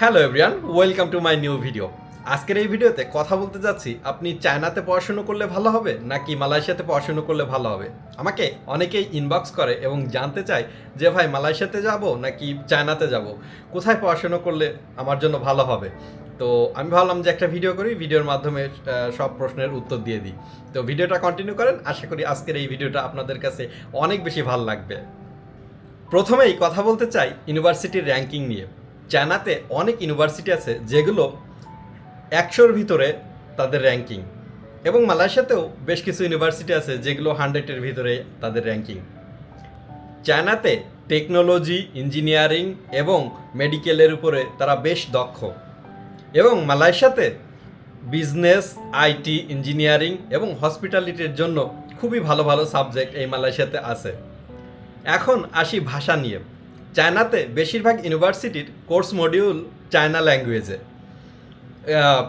Hello everyone welcome to my new video আজকের এই ভিডিওতে কথা বলতে যাচ্ছি, আপনি চায়নাতে পড়াশুনো করলে ভালো হবে, নাকি মালয়েশিয়াতে পড়াশুনো করলে ভালো হবে? আমাকে অনেকেই ইনবক্স করে এবং জানতে চায় যে ভাই, মালয়েশিয়াতে যাব নাকি চায়নাতে যাব? কোথায় পড়াশুনো করলে আমার জন্য ভালো হবে? তো আমি ভাবলাম যে একটা ভিডিও করি ভিডিওর মাধ্যমে সব প্রশ্নের উত্তর দিয়ে দিই। তো ভিডিওটা কন্টিনিউ করেন, আশা করি আজকের এই ভিডিওটা আপনাদের কাছে অনেক বেশি ভালো লাগবে। প্রথমেই কথা বলতে চাই ইউনিভার্সিটির র্যাঙ্কিং নিয়ে। চায়নাতে অনেক ইউনিভার্সিটি আছে যেগুলো একশোর ভিতরে তাদের র্যাঙ্কিং এবং মালয়েশিয়াতেও বেশ কিছু ইউনিভার্সিটি আছে যেগুলো হান্ড্রেডের ভিতরে তাদের র্যাঙ্কিং চায়নাতে টেকনোলজি ইঞ্জিনিয়ারিং এবং মেডিকেলের উপরে তারা বেশ দক্ষ। এবং মালয়েশিয়াতে বিজনেস আইটি ইঞ্জিনিয়ারিং এবং হসপিটালিটির জন্য খুবই ভালো ভালো সাবজেক্ট এই মালয়েশিয়াতে আছে। এখন আসি ভাষা নিয়ে। চায়নাতে বেশিরভাগ ইউনিভার্সিটির কোর্স মডিউল চায়না ল্যাঙ্গুয়েজে।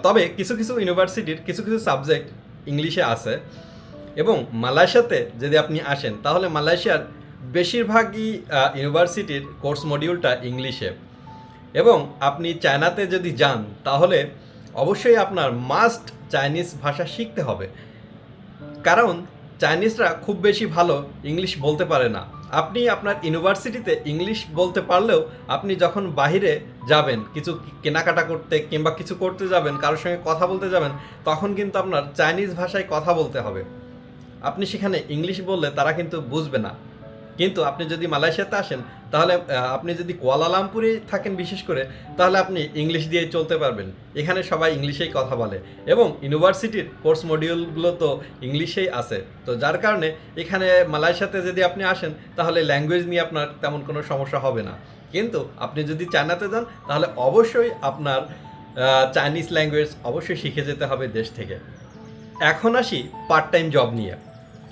তবে কিছু কিছু ইউনিভার্সিটির কিছু কিছু সাবজেক্ট ইংলিশে আছে এবং মালয়েশিয়াতে যদি আপনি আসেন, তাহলে মালয়েশিয়ার বেশিরভাগই ইউনিভার্সিটির কোর্স মডিউলটা ইংলিশে। এবং আপনি চায়নাতে যদি যান, তাহলে অবশ্যই আপনার মাস্ট চাইনিজ ভাষা শিখতে হবে। কারণ চাইনিজরা খুব বেশি ভালো ইংলিশ বলতে পারে না। আপনি আপনার ইউনিভার্সিটিতে ইংলিশ বলতে পারলেও আপনি যখন বাহিরে যাবেন, কিছু কেনাকাটা করতে কিংবা কিছু করতে যাবেন, কারোর সঙ্গে কথা বলতে যাবেন, তখন কিন্তু আপনার চাইনিজ ভাষায় কথা বলতে হবে। আপনি সেখানে ইংলিশ বললে তারা কিন্তু বুঝবে না। কিন্তু আপনি যদি মালয়েশিয়াতে আসেন, তাহলে আপনি যদি কুয়ালালামপুরে থাকেন বিশেষ করে, তাহলে আপনি ইংলিশ দিয়ে চলতে পারবেন। এখানে সবাই ইংলিশেই কথা বলে। এবং ইউনিভার্সিটির কোর্স মডিউলগুলো তো ইংলিশেই আছে। তো যার কারণে এখানে মালয়েশিয়াতে যদি আপনি আসেন, তাহলে ল্যাঙ্গুয়েজ নিয়ে আপনার তেমন কোনো সমস্যা হবে না। কিন্তু আপনি যদি চায়নাতে যান, তাহলে অবশ্যই আপনার চাইনিজ ল্যাঙ্গুয়েজ অবশ্যই শিখে যেতে হবে দেশ থেকে। এখন আসি পার্ট টাইম জব নিয়ে।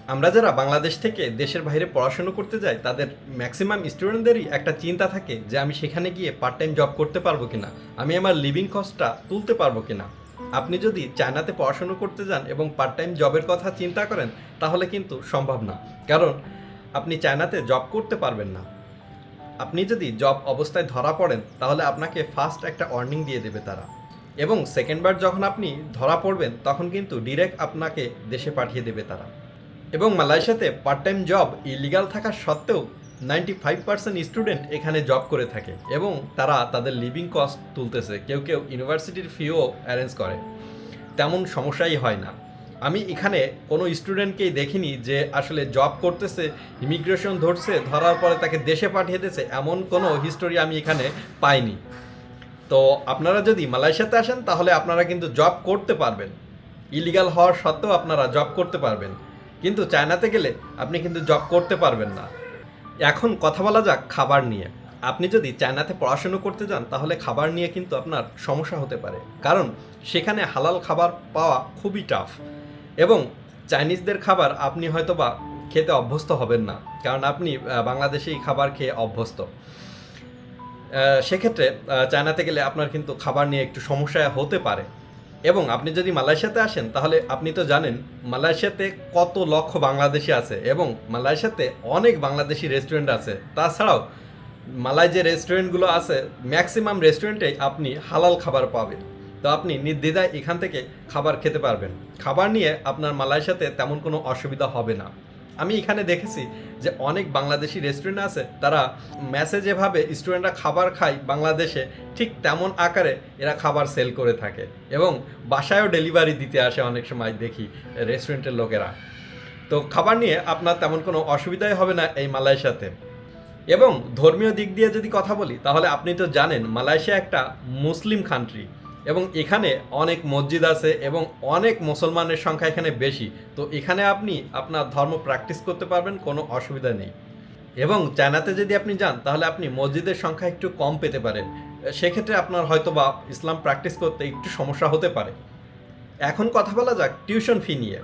আমরা যারা বাংলাদেশ থেকে দেশের বাইরে পড়াশুনো করতে যাই, তাদের ম্যাক্সিমাম স্টুডেন্টদেরই একটা চিন্তা থাকে যে আমি সেখানে গিয়ে পার্ট টাইম জব করতে পারব কিনা, আমি আমার লিভিং কস্টটা তুলতে পারব কিনা। আপনি যদি চায়নাতে পড়াশুনো করতে যান এবং পার্ট টাইম জবের কথা চিন্তা করেন, তাহলে কিন্তু সম্ভব না। কারণ আপনি চায়নাতে জব করতে পারবেন না। আপনি যদি জব অবস্থায় ধরা পড়েন, তাহলে আপনাকে ফার্স্ট একটা ওয়ার্নিং দিয়ে দেবে তারা। এবং সেকেন্ডবার যখন আপনি ধরা পড়বেন, তখন কিন্তু ডিরেক্ট আপনাকে দেশে পাঠিয়ে দেবে তারা। এবং মালয়েশিয়াতে পার্ট টাইম জব ইলিগাল থাকা সত্ত্বেও নাইনটি ফাইভ পার্সেন্ট স্টুডেন্ট এখানে জব করে থাকে এবং তারা তাদের লিভিং কস্ট তুলতেছে। কেউ কেউ ইউনিভার্সিটির ফিও অ্যারেঞ্জ করে। তেমন সমস্যাই হয় না। আমি এখানে কোনো স্টুডেন্টকেই দেখিনি যে আসলে জব করতেছে ইমিগ্রেশন ধরছে, ধরার পরে তাকে দেশে পাঠিয়ে দিয়েছে, এমন কোনো হিস্টোরি আমি এখানে পাইনি। তো আপনারা যদি মালয়েশিয়াতে আসেন, তাহলে আপনারা কিন্তু জব করতে পারবেন। ইলিগাল হওয়ার সত্ত্বেও আপনারা জব করতে পারবেন। কিন্তু চায়নাতে গেলে আপনি কিন্তু জব করতে পারবেন না। এখন কথা বলা যাক খাবার নিয়ে। আপনি যদি চায়নাতে পড়াশুনো করতে যান, তাহলে খাবার নিয়ে কিন্তু আপনার সমস্যা হতে পারে। কারণ সেখানে হালাল খাবার পাওয়া খুবই টাফ এবং চাইনিজদের খাবার আপনি হয়তো বা খেতে অভ্যস্ত হবেন না। কারণ আপনি বাংলাদেশেই খাবার খেয়ে অভ্যস্ত। সেক্ষেত্রে চায়নাতে গেলে আপনার কিন্তু খাবার নিয়ে একটু সমস্যা হতে পারে। এবং আপনি যদি মালয়েশিয়াতে আসেন, তাহলে আপনি তো জানেন মালয়েশিয়াতে কত লক্ষ বাংলাদেশি আছে এবং মালয়েশিয়াতে অনেক বাংলাদেশি রেস্টুরেন্ট আছে। তাছাড়াও মালায় যে রেস্টুরেন্টগুলো আছে ম্যাক্সিমাম রেস্টুরেন্টে আপনি হালাল খাবার পাবেন। তো আপনি নির্দ্বিধায় এখান থেকে খাবার খেতে পারবেন। খাবার নিয়ে আপনার মালয়েশিয়াতে তেমন কোনো অসুবিধা হবে না। আমি এখানে দেখেছি যে অনেক বাংলাদেশি রেস্টুরেন্ট আছে, তারা ম্যাসে যেভাবে স্টুডেন্টরা খাবার খায় বাংলাদেশে, ঠিক তেমন আকারে এরা খাবার সেল করে থাকে এবং বাসায়ও ডেলিভারি দিতে আসে অনেক সময় দেখি রেস্টুরেন্টের লোকেরা। তো খাবার নিয়ে আপনার তেমন কোনো অসুবিধাই হবে না এই মালয়েশিয়াতে। এবং ধর্মীয় দিক দিয়ে যদি কথা বলি, তাহলে আপনি তো জানেন মালয়েশিয়া একটা মুসলিম কান্ট্রি এবং এখানে অনেক মসজিদ আছে এবং অনেক মুসলমানের সংখ্যা এখানে বেশি। তো এখানে আপনি আপনার ধর্ম প্র্যাকটিস করতে পারবেন, কোনো অসুবিধা নেই। এবং চায়নাতে যদি আপনি যান, তাহলে আপনি মসজিদের সংখ্যা একটু কম পেতে পারেন। সেক্ষেত্রে আপনার হয়তো বা ইসলাম প্র্যাকটিস করতে একটু সমস্যা হতে পারে। এখন কথা বলা যাক টিউশন ফি নিয়ে।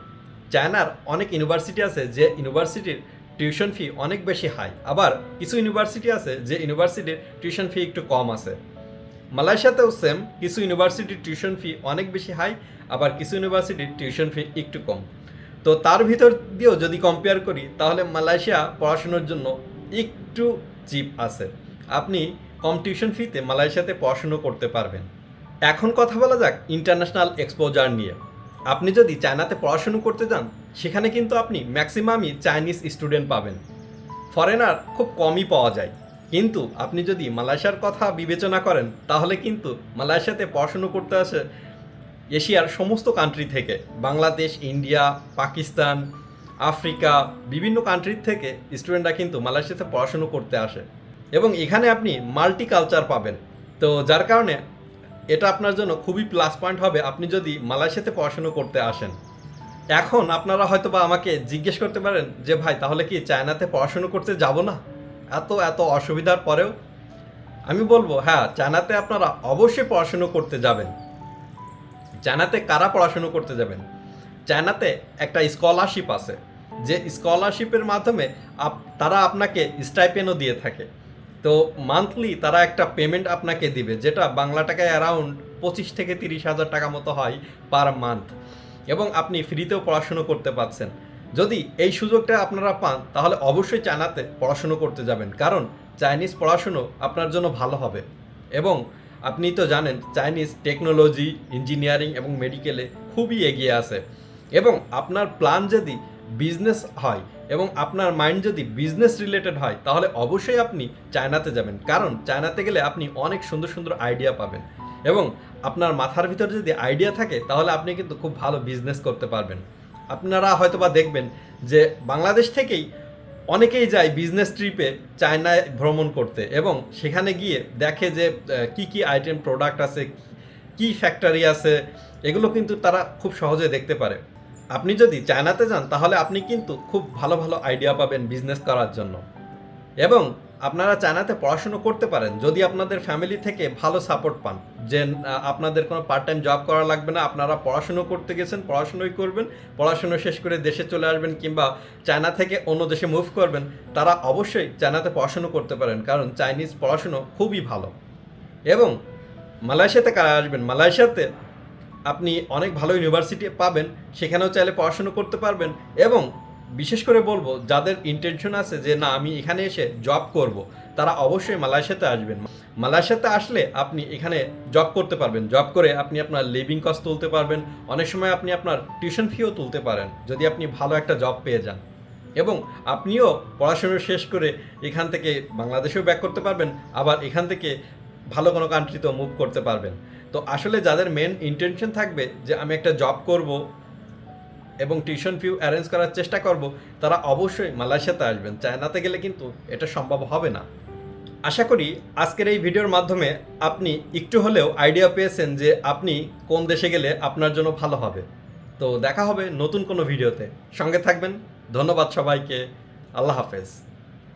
চায়নার অনেক ইউনিভার্সিটি আছে যে ইউনিভার্সিটির টিউশন ফি অনেক বেশি হাই আবার কিছু ইউনিভার্সিটি আছে যে ইউনিভার্সিটির টিউশন ফি একটু কম আছে। মালয়েশিয়াতেও সেম কিছু ইউনিভার্সিটির টিউশন ফি অনেক বেশি হাই আবার কিছু ইউনিভার্সিটির টিউশন ফি একটু কম। তো তার ভিতর দিয়েও যদি কম্পেয়ার করি, তাহলে মালয়েশিয়া পড়াশোনার জন্য একটু চিপ আছে। আপনি কম টিউশন ফিতে মালয়েশিয়াতে পড়াশুনো করতে পারবেন। এখন কথা বলা যাক ইন্টারন্যাশনাল এক্সপোজার নিয়ে। আপনি যদি চায়নাতে পড়াশুনো করতে যান, সেখানে কিন্তু আপনি ম্যাক্সিমামই চাইনিজ স্টুডেন্ট পাবেন। ফরেনার খুব কমই পাওয়া যায়। কিন্তু আপনি যদি মালয়েশিয়ার কথা বিবেচনা করেন, তাহলে কিন্তু মালয়েশিয়াতে পড়াশুনো করতে আসে এশিয়ার সমস্ত কান্ট্রি থেকে। বাংলাদেশ, ইন্ডিয়া, পাকিস্তান, আফ্রিকা, বিভিন্ন কান্ট্রি থেকে স্টুডেন্টরা কিন্তু মালয়েশিয়াতে পড়াশুনো করতে আসে। এবং এখানে আপনি মাল্টি কালচার পাবেন। তো যার কারণে এটা আপনার জন্য খুবই প্লাস পয়েন্ট হবে আপনি যদি মালয়েশিয়াতে পড়াশুনো করতে আসেন। এখন আপনারা হয়তো বা আমাকে জিজ্ঞেস করতে পারেন যে, ভাই, তাহলে কি চায়নাতে পড়াশুনো করতে যাব না? এত এত অসুবিধার পরেও আমি বলব হ্যাঁ চায়নাতে আপনারা অবশ্যই পড়াশুনো করতে যাবেন। চায়নাতে কারা পড়াশুনো করতে যাবেন? চায়নাতে একটা স্কলারশিপ আছে। যে স্কলারশিপের মাধ্যমে আপ- তারা আপনাকে স্টাইপেনও দিয়ে থাকে। তো মান্থলি তারা একটা পেমেন্ট আপনাকে দিবে, যেটা বাংলা টাকায় অ্যারাউন্ড পঁচিশ থেকে তিরিশ হাজার টাকা মতো হয় পার মান্থ এবং আপনি ফ্রিতেও পড়াশুনো করতে পারছেন। যদি এই সুযোগটা আপনারা পান, তাহলে অবশ্যই চায়নাতে পড়াশুনো করতে যাবেন। কারণ চাইনিজ পড়াশুনো আপনার জন্য ভালো হবে। এবং আপনি তো জানেন, চাইনিজ টেকনোলজি, ইঞ্জিনিয়ারিং এবং মেডিকেলে খুবই এগিয়ে আছে। এবং আপনার প্ল্যান যদি বিজনেস হয় এবং আপনার মাইন্ড যদি বিজনেস রিলেটেড হয়, তাহলে অবশ্যই আপনি চায়নাতে যাবেন। কারণ চায়নাতে গেলে আপনি অনেক সুন্দর সুন্দর আইডিয়া পাবেন। এবং আপনার মাথার ভিতরে যদি আইডিয়া থাকে, তাহলে আপনি কিন্তু খুব ভালো বিজনেস করতে পারবেন। আপনারা হয়তো বা দেখবেন যে বাংলাদেশ থেকেই অনেকেই যায় বিজনেস ট্রিপে চায়নায় ভ্রমণ করতে এবং সেখানে গিয়ে দেখে যে কি কি আইটেম প্রোডাক্ট আছে, কি ফ্যাক্টরি আছে, এগুলো কিন্তু তারা খুব সহজে দেখতে পারে। আপনি যদি চায়নাতে যান তাহলে আপনি কিন্তু খুব ভালো ভালো আইডিয়া পাবেন বিজনেস করার জন্য। এবং আপনারা চায়নাতে পড়াশুনো করতে পারেন, যদি আপনাদের ফ্যামিলি থেকে ভালো সাপোর্ট পান। যে আপনাদের কোনো পার্ট টাইম জব করা লাগবে না, আপনারা পড়াশুনো করতে গেছেন, পড়াশুনোই করবেন, পড়াশুনো শেষ করে দেশে চলে আসবেন কিংবা চায়না থেকে অন্য দেশে মুভ করবেন, তারা অবশ্যই চায়নাতে পড়াশুনো করতে পারেন, কারণ চাইনিজ পড়াশুনো খুবই ভালো। এবং মালয়েশিয়াতে কারা আসবেন? মালয়েশিয়াতে আপনি অনেক ভালো ইউনিভার্সিটি পাবেন, সেখানেও চাইলে পড়াশুনো করতে পারবেন এবং বিশেষ করে বলব, যাদের ইন্টেনশন আছে যে, না, আমি এখানে এসে জব করব তারা অবশ্যই মালয়েশিয়াতে আসবেন। মালয়েশিয়াতে আসলে আপনি এখানে জব করতে পারবেন। জব করে আপনি আপনার লিভিং কস্ট তুলতে পারবেন। অনেক সময় আপনি আপনার টিউশন ফিও তুলতে পারেন, যদি আপনি ভালো একটা জব পেয়ে যান। এবং আপনিও পড়াশুনো শেষ করে এখান থেকে বাংলাদেশেও ব্যাক করতে পারবেন, আবার এখান থেকে ভালো কোনো কান্ট্রিতেও মুভ করতে পারবেন। তো আসলে যাদের মেন ইন্টেনশন থাকবে যে, আমি একটা জব করব এবং টিউশন ফিউ অ্যারেঞ্জ করার চেষ্টা করব, তারা অবশ্যই মালয়েশিয়াতে আসবেন। চায়নাতে গেলে কিন্তু এটা সম্ভব হবে না। আশা করি আজকের এই ভিডিওর মাধ্যমে আপনি একটু হলেও আইডিয়া পেয়েছেন যে আপনি কোন দেশে গেলে আপনার জন্য ভালো হবে। তো দেখা হবে নতুন কোনো ভিডিওতে। সঙ্গে থাকবেন। ধন্যবাদ সবাইকে। আল্লাহ হাফেজ।